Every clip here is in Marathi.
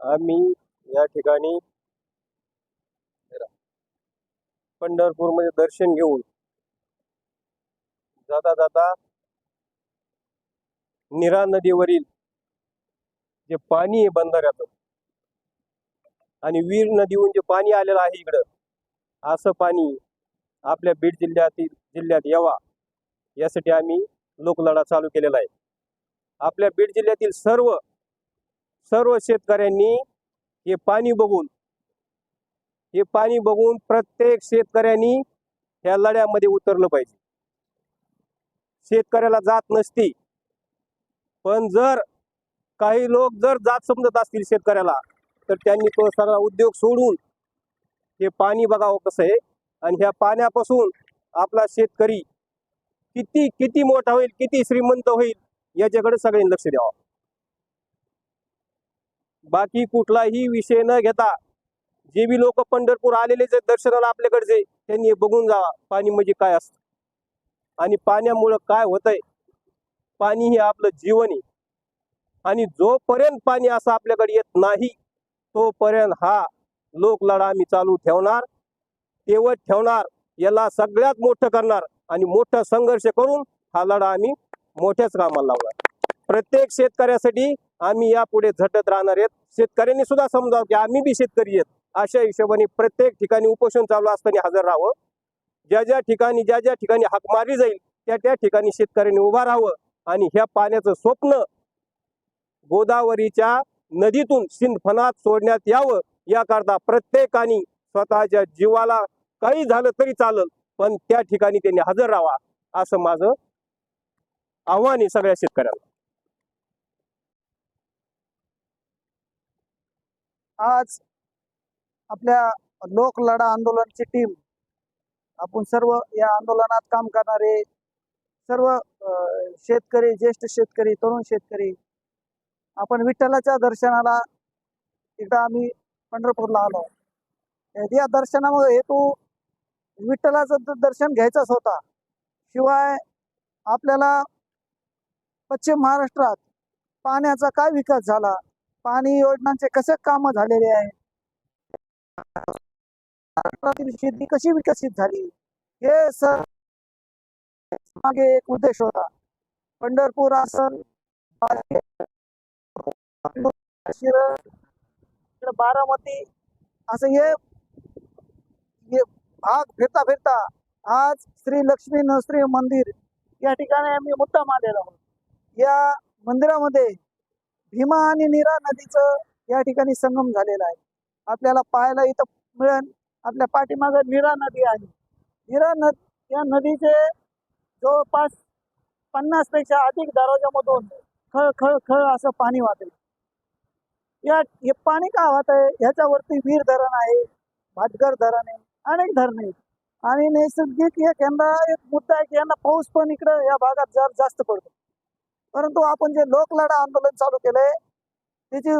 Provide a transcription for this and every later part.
आम्ही या ठिकाणी पंढरपूरमध्ये दर्शन घेऊन जाता जाता निरा नदीवरील जे पाणी आहे बंधाऱ्यात आणि वीर नदीहून जे पाणी आलेलं आहे इकडं असं पाणी आपल्या बीड जिल्ह्यातील जिल्ह्यात यावा यासाठी आम्ही लोकलढा चालू केलेला आहे. आपल्या बीड जिल्ह्यातील सर्व सर्व शेतकऱ्यांनी हे पाणी बघून हे पाणी बघून प्रत्येक शेतकऱ्यांनी ह्या लढ्यामध्ये उतरलं पाहिजे. शेतकऱ्याला जात नसती पण जर काही लोक जर जात समजत असतील शेतकऱ्याला तर त्यांनी तो सगळा उद्योग सोडून हे पाणी बघावं कसं आहे. आणि ह्या पाण्यापासून आपला शेतकरी किती किती मोठा होईल किती श्रीमंत होईल याच्याकडे सगळ्यांनी लक्ष द्यावं. बाकी कुठलाही विषय न घेता जे बी लोक पंढरपूर आलेले जे दर्शनाला आपल्याकडचे त्यांनी बघून जावा पाणी म्हणजे काय असतं. आणि पाण्यामुळं काय होतंय पाणी हे आपलं जीवन आहे. आणि जोपर्यंत पाणी असं आपल्याकडे येत नाही तोपर्यंत हा लोकलढा आम्ही चालू ठेवणार तेवत ठेवणार याला सगळ्यात मोठं करणार आणि मोठा संघर्ष करून हा लढा आम्ही मोठ्याच कामाला लावणार. प्रत्येक शेतकऱ्यासाठी आम्ही यापुढे झटत राहणार आहेत. शेतकऱ्यांनी सुद्धा समजावं की आम्ही बी शेतकरी आहेत. अशा हिशोबाने प्रत्येक ठिकाणी उपोषण चालू असताना हजर राहावं. ज्या ज्या ठिकाणी ज्या ज्या ठिकाणी हाक मारली जाईल त्या त्या ठिकाणी शेतकऱ्यांनी उभा राहावं आणि ह्या पाण्याचं स्वप्न गोदावरीच्या नदीतून सिंधफणात सोडण्यात यावं याकरता प्रत्येकाने स्वतःच्या जीवाला काही झालं तरी चालल पण त्या ठिकाणी त्यांनी हजर राहावा असं माझं आव्हान आहे सगळ्या शेतकऱ्यांना. आज आपल्या लोकलढा आंदोलनची टीम आपण सर्व या आंदोलनात काम करणारे सर्व शेतकरी ज्येष्ठ शेतकरी तरुण शेतकरी आपण विठ्ठलाच्या दर्शनाला एकदा आम्ही पंढरपूरला आलो. या दर्शनामुळे हेतू विठ्ठलाचं दर्शन घ्यायचाच होता. शिवाय आपल्याला पश्चिम महाराष्ट्रात पाण्याचा काय विकास झाला? पाणी योजनांचे कसे काम झालेले आहे? शेती कशी विकसित झाली? हे सर मागे एक उद्देश होता. पंढरपूर आसन बारामती असं हे भाग फिरता फिरता आज श्री लक्ष्मी नरसिंह मंदिर या ठिकाणी आम्ही मुद्दाम आलेलो आहोत या मंदिरामध्ये भीमा आणि नीरा नदीचं या ठिकाणी संगम झालेला आहे. आपल्याला पाहायला इथं मिळेल. आपल्या पाठीमागे नीरा नदी आहे. नीरा नद या नदीचे जवळपास पन्नासपेक्षा अधिक दरवाजामधून खळ खळ खळ असं पाणी वाहते. या हे पाणी का वाहत? आहे ह्याच्यावरती वीर धरण आहे भाटघर धरण आहे अनेक धरण आहेत. आणि नैसर्गिक एक यंदा एक मुद्दा आहे की यंदा पाऊस पण इकडं या भागात जर जास्त पडतो. परंतु आपण जे लोकलढा आंदोलन चालू केलंय त्याची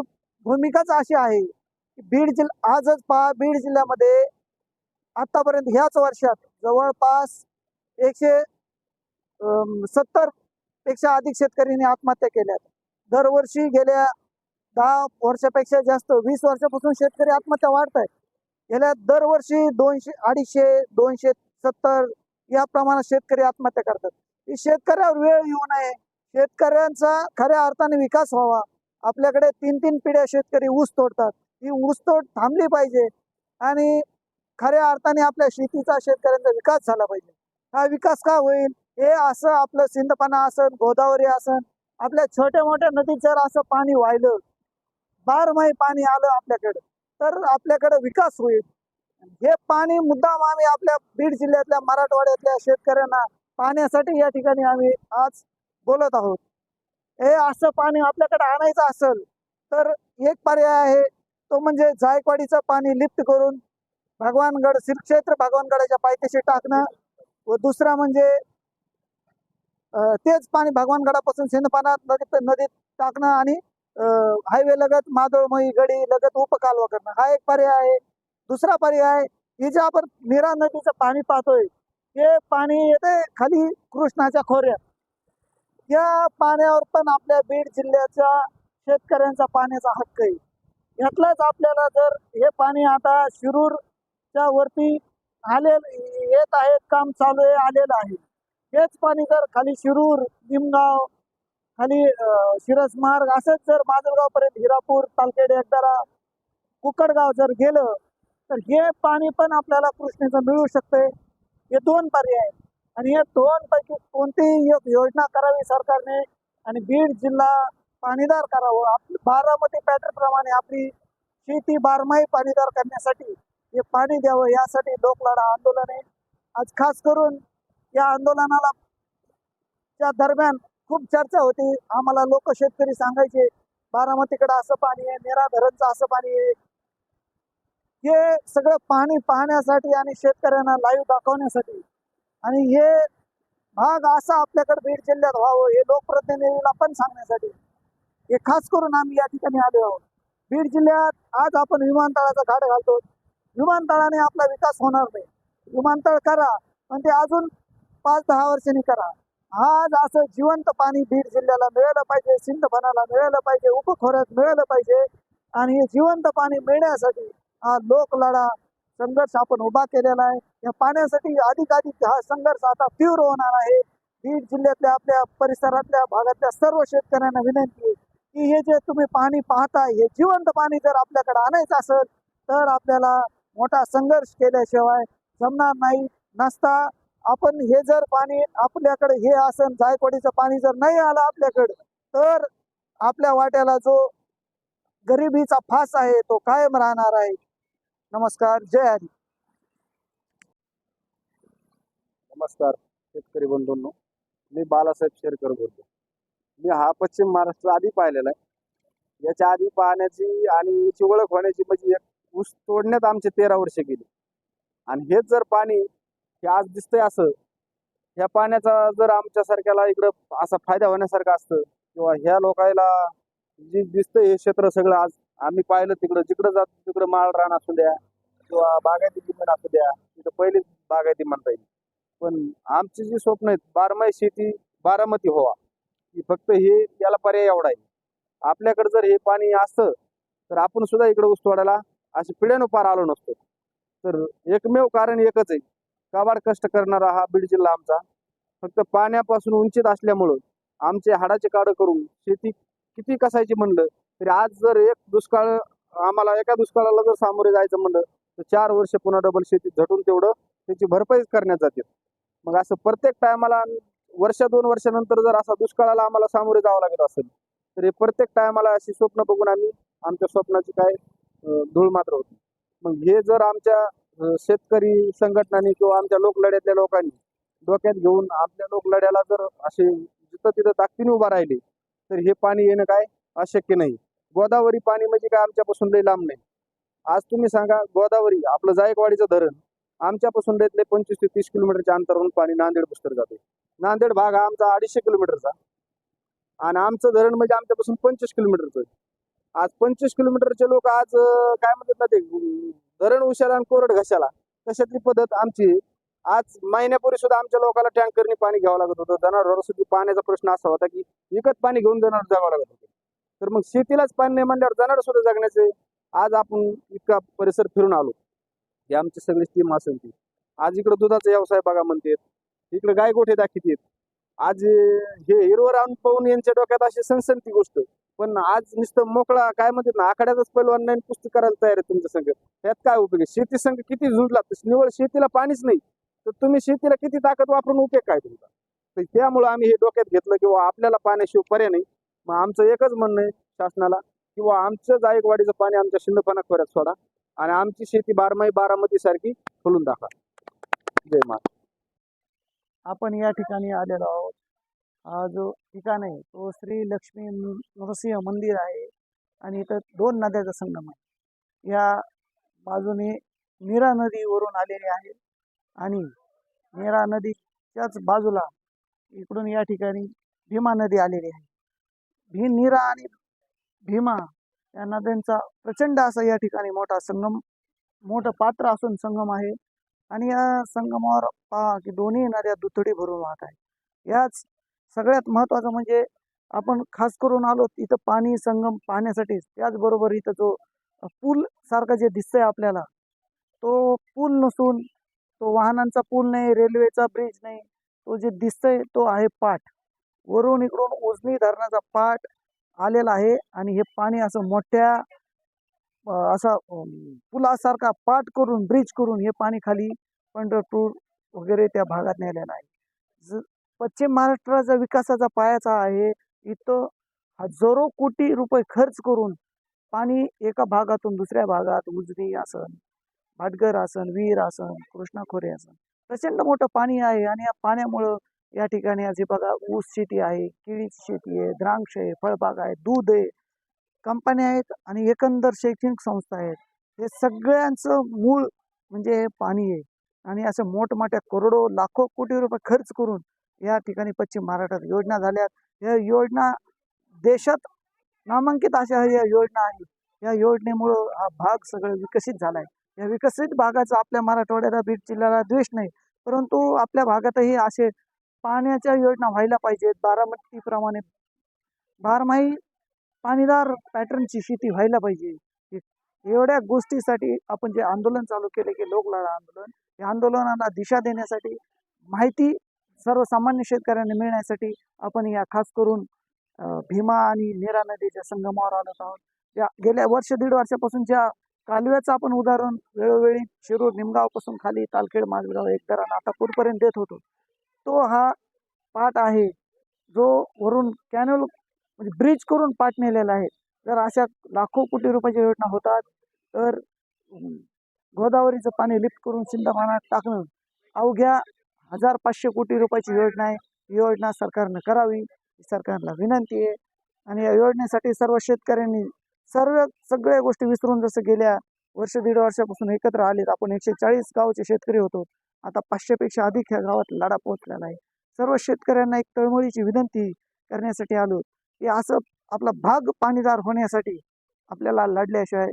भूमिकाच अशी आहे की बीड जिल्हा आजच पहा बीड जिल्ह्यामध्ये आतापर्यंत ह्याच वर्षात जवळपास एकशे सत्तरपेक्षा अधिक शेतकऱ्यांनी आत्महत्या केल्या. दरवर्षी गेल्या दहा वर्षापेक्षा जास्त वीस वर्षापासून शेतकरी आत्महत्या वाढत आहेत गेल्या दरवर्षी दोनशे अडीचशे दोनशे सत्तर या प्रमाणात शेतकरी आत्महत्या करतात. ही शेतकऱ्यावर वेळ येऊ नये. शेतकऱ्यांचा खऱ्या अर्थाने विकास व्हावा. आपल्याकडे तीन तीन पिढ्या शेतकरी ऊस तोडतात. ही ऊसतोड थांबली पाहिजे आणि खऱ्या अर्थाने आपल्या शेतीचा शेतकऱ्यांचा विकास झाला पाहिजे. हा विकास का होईल? हे असं आपलं सिंधपणा असन गोदावरी असन आपल्या छोट्या मोठ्या नदीत जर असं पाणी वाहिलं बारमाही पाणी आलं आपल्याकडे तर आपल्याकडे विकास होईल. हे पाणी मुद्दाम आम्ही आपल्या बीड जिल्ह्यातल्या मराठवाड्यातल्या शेतकऱ्यांना पाण्यासाठी या ठिकाणी आम्ही आज बोलत आहोत. हे असं पाणी आपल्याकडे आणायचं असेल तर एक पर्याय आहे. तो म्हणजे जायकवाडीचं पाणी लिफ्ट करून भगवानगड श्रीक्षेत्र भगवानगडाच्या पायथ्याशी टाकणं व दुसरा म्हणजे तेच पाणी भगवानगडापासून सिंधपानात नदीत नदीत टाकणं आणि हायवे लगत मादळमयी गडी लगत उपकालवा करणं. हा एक पर्याय आहे. दुसरा पर्याय हे जे आपण मीरा नदीचं पाणी पाहतोय हे पाणी येते खाली कृष्णाच्या खोऱ्यात. या पाण्यावर पण आपल्या बीड जिल्ह्याच्या शेतकऱ्यांचा पाण्याचा हक्क आहे. यातलंच आपल्याला जर हे पाणी आता शिरूरच्या वरती आले येत आहेत काम चालू आहे आलेलं आहे. हेच पाणी जर खाली शिरूर निमगाव खाली शिरस मार्ग असंच जर माजलगावपर्यंत हिरापूर तालखेड एकदरा कुकडगाव जर गेलं तर हे पाणी पण आपल्याला कृष्णेचं मिळू शकते हे दोन पर्याय आहेत. आणि या दोन पैकी कोणतीही एक योजना करावी सरकारने आणि बीड जिल्हा पाणीदार करावं. आपली बारामती पॅटर्नप्रमाणे आपली शेती बारमाही पाणीदार करण्यासाठी हे पाणी द्यावं. यासाठी लोकलढा आंदोलन. आहे आज खास करून या आंदोलनाला त्या दरम्यान खूप चर्चा होती. आम्हाला लोक शेतकरी सांगायचे बारामतीकडे असं पाणी आहे नेरा धरणचं असं पाणी आहे. हे सगळं पाणी पाहण्यासाठी आणि शेतकऱ्यांना लाईव्ह दाखवण्यासाठी आणि हे भाग असा आपल्याकडे बीड जिल्ह्यात व्हावं हे लोकप्रतिनिधीला पण सांगण्यासाठी. हे खास करून आम्ही या ठिकाणी आलो आहोत. बीड जिल्ह्यात आज आपण विमानतळाचा घाट घालतो. विमानतळाने आपला विकास होणार नाही. विमानतळ करा पण ते अजून पाच दहा वर्षांनी करा. आज असं जिवंत पाणी बीड जिल्ह्याला मिळालं पाहिजे सिंधफणाला मिळालं पाहिजे उपखोऱ्यात मिळालं पाहिजे. आणि हे जिवंत पाणी मिळण्यासाठी हा लोकलढा संघर्ष आपण उभा केलेला आहे. या पाण्यासाठी अधिकाधिक हा संघर्ष आता तीव्र होणार आहे. बीड जिल्ह्यातल्या आपल्या परिसरातल्या भागातल्या सर्व शेतकऱ्यांना विनंती आहे की हे जे तुम्ही पाणी पाहताय हे जिवंत पाणी जर आपल्याकडे आणायचं असेल तर आपल्याला मोठा संघर्ष केल्याशिवाय जमणार नाही. नसता आपण हे जर पाणी आपल्याकडे हे असेल जायकवाडीचं पाणी जर नाही आलं आपल्याकडे तर आपल्या वाट्याला जो गरिबीचा फास आहे तो कायम राहणार आहे. नमस्कार जय हरी. नमस्कार शेतकरी बंधूंनो. मी बालासाहेब शेरकर बोलतो. मी हा पश्चिम महाराष्ट्र आधी पाहिलेला आहे. याच्या आधी पाहण्याची आणि याची ओळख होण्याची म्हणजे एक ऊस तोडण्यात आमचे तेरा वर्ष गेली. आणि हेच जर पाणी हे आज दिसतंय असं ह्या पाण्याचा जर आमच्यासारख्याला इकडं असा फायदा होण्यासारखा असतं किंवा ह्या लोकायला जी दिसतंय हे क्षेत्र सगळं आज आम्ही पाहिलं तिकडं जिकडं जातो तिकडं माळ रान असू द्या किंवा बागायती जमीन असू द्या तिथं पहिलीच बागायती म्हणता येईल. पण आमची जी स्वप्न आहेत बारमाही शेती बारामती व्हावा. की फक्त हे याला पर्याय एवढा आहे. आपल्याकडे जर हे पाणी असतं तर आपण सुद्धा इकडे ऊस असे अशी पिढ्यानं पार आलो नसतो. तर एकमेव कारण एकच आहे. काबाड कष्ट करणारा हा बीड जिल्हा आमचा. फक्त पाण्यापासून उंचीत असल्यामुळं आमचे हाडाचे काढं करून शेती किती कसायची म्हणलं तरी आज जर एक दुष्काळ आम्हाला एका दुष्काळाला जर सामोरे जायचं म्हणलं तर चार वर्ष पुन्हा डबल शेती झटून तेवढं त्याची भरपाई करण्यात जाते. मग असं प्रत्येक टायमाला वर्ष दोन वर्षानंतर जर असा दुष्काळाला आम्हाला सामोरे जावं लागत असेल तर हे प्रत्येक टायमाला अशी स्वप्न बघून आम्ही आमच्या स्वप्नाची काय धूळ मात्र होती. मग हे जर आमच्या शेतकरी संघटनांनी किंवा आमच्या लोकलढ्यातल्या लोकांनी डोक्यात घेऊन आपल्या लोकलढ्याला जर असे जिथं तिथं ताकदीने उभा राहिले तर हे पाणी येणं काय अशक्य नाही. गोदावरी पाणी म्हणजे काय आमच्यापासून लई लांब नाही. आज तुम्ही सांगा गोदावरी आपलं जायकवाडीचं धरण आमच्यापासून लई पंचवीस ते तीस किलोमीटरच्या अंतरावरून पाणी नांदेड पुस्तक जाते. नांदेड भाग हा आमचा अडीचशे किलोमीटरचा. आणि आमचं धरण म्हणजे आमच्यापासून पंचवीस किलोमीटरचं. आज पंचवीस किलोमीटरचे लोक आज काय म्हणतात ना ते धरण उशाला आणि कोरड घशाला तशातली पद्धत आमची आज महिन्यापूर्वी सुद्धा आमच्या लोकांना टँकरने पाणी घ्यावं लागत होतं. जनावरांसाठी सुद्धा पाण्याचा प्रश्न असा होता की विकत पाणी घेऊन जनावर जावं लागत होतं. तर मग शेतीलाच पाणी नाही म्हणल्यावर जाणार सुद्धा जगण्याचे. आज आपण इतका परिसर फिरून आलो. हे आमची सगळी टीम असेल ती. आज इकडे दुधाचा व्यवसाय बघा म्हणते. इकडे गाय गोठे दाखवतेत आज हे हिरवं राहून पाहून यांच्या डोक्यात अशी सनसनती गोष्ट. पण आज नुसतं मोकळा काय म्हणतात ना आखाड्यातच पहिलं ऑनलाईन पुस्तक करायला तयार आहे तुमच्या संघ. त्यात काय उपयोग आहे? शेती संघ किती झुंजला? तर निवड शेतीला पाणीच नाही. तर तुम्ही शेतीला किती ताकद वापरून उपयोग काय तुमचा? तर त्यामुळं आम्ही हे डोक्यात घेतलं किंवा आपल्याला पाण्याशिवाय पर्याय नाही. मग आमचं एकच म्हणणं आहे शासनाला किंवा आमचं जायकवाडीचं पाणी आमच्या शिंदपाना खोऱ्यात सोडा आणि आमची शेती बारमाही बारामती सारखी खोलून दाखवा. जय माता. आपण या ठिकाणी आलेलो आहोत. हा जो ठिकाण आहे तो श्री लक्ष्मी नृसिंह मंदिर आहे आणि इथं दोन नद्याचा संगम आहे. या बाजूने नीरा नदीवरून आलेली आहे आणि नीरा नदीच्याच बाजूला इकडून या ठिकाणी भीमा नदी आलेली आहे. भी नीरा आणि भीमा या नद्यांचा प्रचंड असा या ठिकाणी मोठा संगम मोठं पात्र असून संगम आहे. आणि या संगमावर पहा की दोन्ही नद्या दुथडी भरून वाहत आहे याच सगळ्यात महत्त्वाचं म्हणजे आपण खास करून आलो इथं पाणी संगम पाहण्यासाठीच त्याचबरोबर इथं जो पूल सारखा जे दिसतंय आपल्याला तो पूल नसून तो वाहनांचा पूल नाही रेल्वेचा ब्रिज नाही तो जे दिसतंय तो आहे पाठ. वरून इकडून उजनी धरणाचा पाठ आलेला आहे आणि हे पाणी असं मोठ्या असा पुलासारखा पाठ करून ब्रिज करून हे पाणी खाली पंढरपूर वगैरे त्या भागात नेलेलं आहे. ज- पश्चिम महाराष्ट्राचा विकासाचा पायाचा आहे. इथं हजारो कोटी रुपये खर्च करून पाणी एका भागातून दुसऱ्या भागात उजनी आसन भाटगर आसन वीर आसन कृष्णा खोरे आसन प्रचंड मोठं पाणी आहे आणि या पाण्यामुळं या ठिकाणी असे बघा ऊस शेती आहे केळीची शेती आहे द्राक्ष आहे फळबाग आहे दूध आहे कंपन्या आहेत आणि एकंदर शैक्षणिक संस्था आहेत. हे सगळ्यांचं मूळ म्हणजे हे पाणी आहे. आणि असं मोठमोठ्या करोडो लाखो कोटी रुपये खर्च करून या ठिकाणी पश्चिम महाराष्ट्रात योजना झाल्यात या योजना देशात नामांकित अशा या योजना आहेत. या योजनेमुळं हा भाग सगळं विकसित झाला आहे या विकसित भागाचा आपल्या मराठवाड्याला बीड जिल्ह्याला द्वेष नाही परंतु आपल्या भागातही असे पाण्याच्या योजना व्हायला पाहिजेत. बारामतीप्रमाणे. बारमाही पाणीदार पॅटर्नची शेती व्हायला पाहिजे. एवढ्या गोष्टीसाठी आपण जे आंदोलन चालू केले की लोकलढा आंदोलन या आंदोलनाला दिशा देण्यासाठी माहिती सर्वसामान्य शेतकऱ्यांना मिळण्यासाठी आपण या खास करून भीमा आणि नीरा नदीच्या संगमावर आणत आहोत. या गेल्या वर्ष दीड वर्षापासून ज्या कालव्याचं आपण उदाहरण वेळोवेळी शिरूर निमगावपासून खाली तालखेड माजगाव एकदरा नाटापूरपर्यंत देत होतो. तो हा पाट आहे जो वरून कॅनल म्हणजे ब्रिज करून पाट नेलेला आहे. जर अशा लाखो कोटी रुपयाच्या योजना होतात तर गोदावरीचं पाणी लिफ्ट करून सिंधमानात टाकणं अवघ्या हजार पाचशे कोटी रुपयाची योजना आहे. ही योजना सरकारनं करावी सरकारला विनंती आहे. आणि या योजनेसाठी सर्व शेतकऱ्यांनी सर्व सगळ्या गोष्टी विसरून जसं गेल्या वर्ष दीड वर्षापासून एकत्र आलेत. आपण एकशे चाळीस गावचे शेतकरी होतो. आता पाचशेपेक्षा अधिक ह्या गावात लढा पोहोचलेला आहे. सर्व शेतकऱ्यांना एक तळमळीची विनंती करण्यासाठी आलो की असं आपला भाग पाणीदार होण्यासाठी आपल्याला लढल्याशिवाय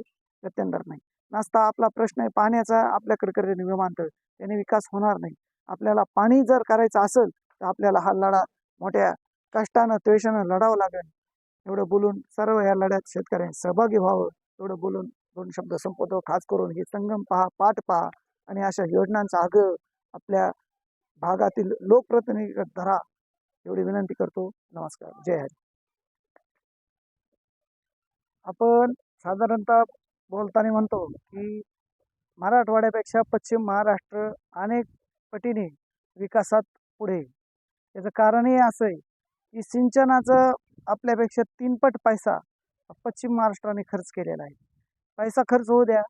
गत्यंतर नाही. नसता आपला प्रश्न आहे पाण्याचा आपल्याकडे करेल विमानतळ त्याने विकास होणार नाही. आपल्याला पाणी जर करायचं असेल तर आपल्याला हा लढा मोठ्या कष्टानं त्वेषानं लढावं लागेल. एवढं बोलून सर्व या लढ्यात शेतकऱ्यांनी सहभागी व्हावं एवढं बोलून दोन शब्द संपवतो. खास करून हे संगम पहा पाठ पहा. आणि अशा योजनांचा आग्रह आपल्या भागातील लोकप्रतिनिधी धरा एवढी विनंती करतो. नमस्कार. जय हरी. आपण साधारणतः बोलताना म्हणतो की मराठवाड्यापेक्षा पश्चिम महाराष्ट्र अनेक पटीने विकासात पुढे. त्याचं कारणही असं आहे की सिंचनाचं आपल्यापेक्षा तीनपट पैसा पश्चिम महाराष्ट्राने खर्च केलेला आहे. पैसा खर्च होऊ द्या.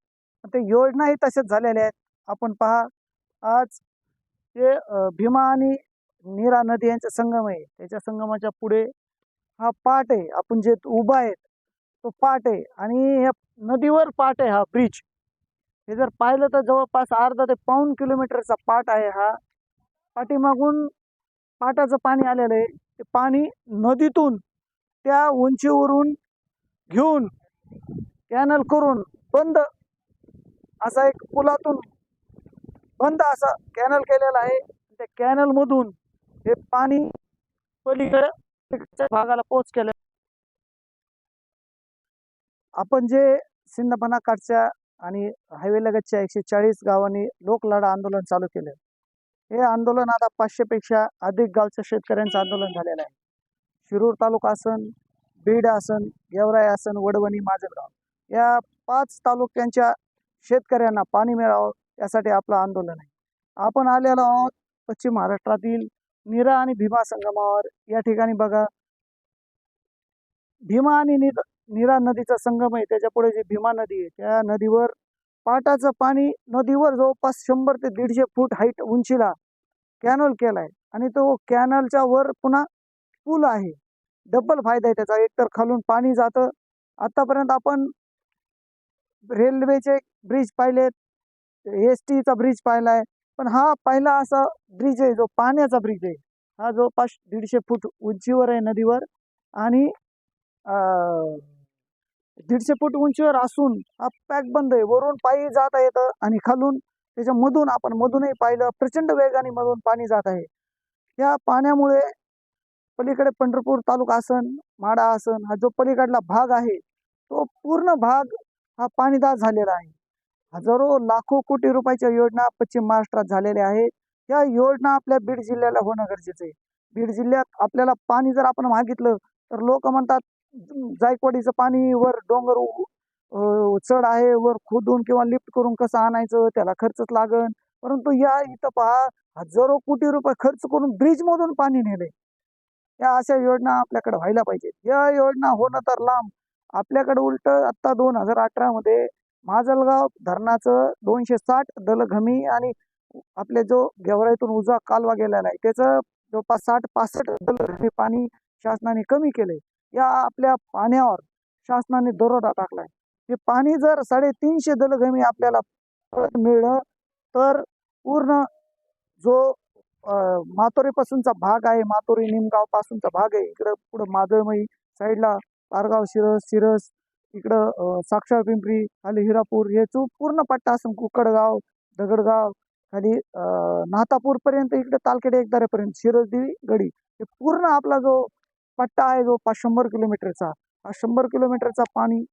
पण ते योजनाही तशाच झालेल्या आहेत. आपण पहा आज ते भीमा आणि नीरा नदी यांचा संगम आहे. त्याच्या संगमाच्या पुढे हा पाट आहे. आपण जे उभा आहे तो पाट आहे. आणि ह्या नदीवर पाट आहे हा ब्रिज. हे जर पाहिलं तर जवळपास अर्धा ते पाऊण किलोमीटरचा पाट आहे हा. पाठीमागून पाटाचं पाणी आलेलं आहे. ते पाणी नदीतून त्या उंचीवरून घेऊन कॅनल करून बंद असा एक पुलातून बंद असा कॅनल केलेला आहे. त्या कॅनल मधून हे पाणी पलीकडे भागाला पोच केलं. आपण जे सिंधपणा काठच्या आणि हायवे लगतच्या एकशे चाळीस गावांनी लोकलढा आंदोलन चालू केलं. हे आंदोलन आता पाचशे पेक्षा अधिक गावच्या शेतकऱ्यांचं आंदोलन झालेलं आहे. शिरूर तालुका असन बीड असन गेवराई असन वडवणी माजलगाव या पाच तालुक्यांच्या शेतकऱ्यांना पाणी मिळावं यासाठी आपलं आंदोलन आहे. आपण आलेलो आहोत पश्चिम महाराष्ट्रातील नीरा आणि भीमा संगमावर. या ठिकाणी बघा. भीमा आणि निरा नीरा नदीचा संगम आहे. त्याच्या पुढे जी भीमा नदी आहे त्या नदीवर पाटाचं पाणी नदीवर जवळपास शंभर ते दीडशे फूट हाईट उंचीला कॅनल केलाय. आणि तो कॅनलच्या वर पुन्हा पूल आहे. डबल फायदा आहे त्याचा. एकतर खालून पाणी जातं. आतापर्यंत आपण रेल्वेचे ब्रिज पाहिलेत. एस टीचा ब्रिज पाहिलाय. पण हा पहिला असा ब्रिज आहे जो पाण्याचा ब्रिज आहे. हा जवळपास दीडशे फूट उंचीवर आहे नदीवर आणि अं, दीडशे फूट उंचीवर असून हा पॅक बंद आहे. वरून पायी जाता येतं आणि खालून त्याच्या मधून आपण मधूनही पाहिलं प्रचंड वेगाने मधून पाणी जात आहे. या पाण्यामुळे पलीकडे पंढरपूर तालुका आसन माडा आसन हा जो पलीकडला भाग आहे तो पूर्ण भाग हा पाणीदार झालेला आहे. हजारो लाखो कोटी रुपयाच्या योजना पश्चिम महाराष्ट्रात झालेल्या आहेत. या योजना आपल्या बीड जिल्ह्याला होणं गरजेचं आहे. बीड जिल्ह्यात आपल्याला पाणी जर आपण मागितलं तर लोक म्हणतात जायकवाडीचं पाणी वर डोंगर चढ आहे वर खोदून किंवा लिफ्ट करून कसं आणायचं त्याला खर्चच लागन. परंतु या इथं पहा हजारो कोटी रुपये खर्च करून ब्रिज मधून पाणी नेले या अशा योजना आपल्याकडे व्हायला पाहिजेत. या योजना होणं तर लांब. आपल्याकडे उलट आता दोन हजार अठरा मध्ये माजलगाव धरणाचं दोनशे साठ दलघमी आणि आपले जो गेवराईतून उजवा कालवा गेलेला आहे त्याचं जवळपास साठ पासष्ट दलघमी पाणी शासनाने कमी केले या आपल्या पाण्यावर शासनाने दरोडा टाकलाय. हे पाणी जर साडेतीनशे दलघमी आपल्याला परत मिळलं तर पूर्ण जो मातोरीपासूनचा भाग आहे मातोरी निमगाव पासूनचा भाग आहे इकडं पुढं मादळमई साईडला पारगाव शिरस शिरस इकडं अं, साक्षर पिंपरी खाली हिरापूर हे चूप पूर्ण पट्टा असून कुकडगाव दगडगाव खाली नातापूर पर्यंत इकडे तालखेडे एकदाऱ्यापर्यंत शिरसदेवी गडी. हे पूर्ण आपला जो पट्टा आहे जो पाच शंभर किलोमीटरचा हा शंभर किलोमीटरचा पाणी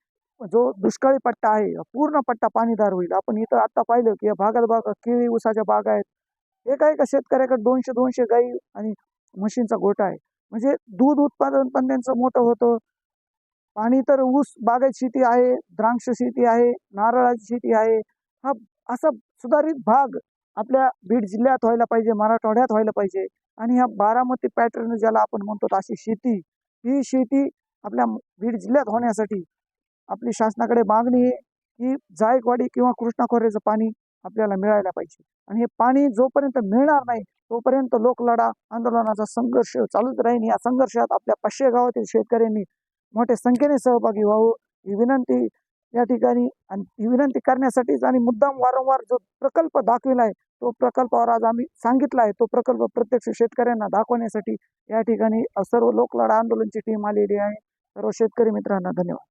जो दुष्काळी पट्टा आहे हा पूर्ण पट्टा पाणीदार होईल. आपण इथं आता पाहिलं की या भागात भाग केळी उसाच्या बागा आहेत. एका एका शेतकऱ्याकडे दोनशे दोनशे गाई आणि म्हशींचा गोठा आहे. म्हणजे दूध उत्पादन पण त्यांचं मोठं होतं. पाणी तर ऊस बागायत शेती आहे द्राक्ष शेती आहे नारळाची शेती आहे. हा असा सुधारित भाग आपल्या बीड जिल्ह्यात व्हायला पाहिजे मराठवाड्यात व्हायला पाहिजे. आणि ह्या बारामती पॅटर्न ज्याला आपण म्हणतो अशी शेती ही शेती आपल्या बीड जिल्ह्यात होण्यासाठी आपली शासनाकडे मागणी आहे की जायकवाडी किंवा कृष्णा खोऱ्याचं पाणी आपल्याला मिळायला पाहिजे. आणि हे पाणी जोपर्यंत मिळणार नाही तोपर्यंत लोकलढा आंदोलनाचा संघर्ष चालूच राहील या संघर्षात आपल्या पाचशे गावातील शेतकऱ्यांनी मोठ्या संख्येने सहभागी व्हावं ही विनंती या ठिकाणी आणि ही विनंती करण्यासाठीच आणि मुद्दाम वारंवार जो प्रकल्प दाखविला आहे तो प्रकल्पावर आज आम्ही सांगितला आहे तो प्रकल्प प्रत्यक्ष शेतकऱ्यांना दाखवण्यासाठी या ठिकाणी सर्व लोकलढा आंदोलनची टीम आलेली आहे. सर्व शेतकरी मित्रांना धन्यवाद.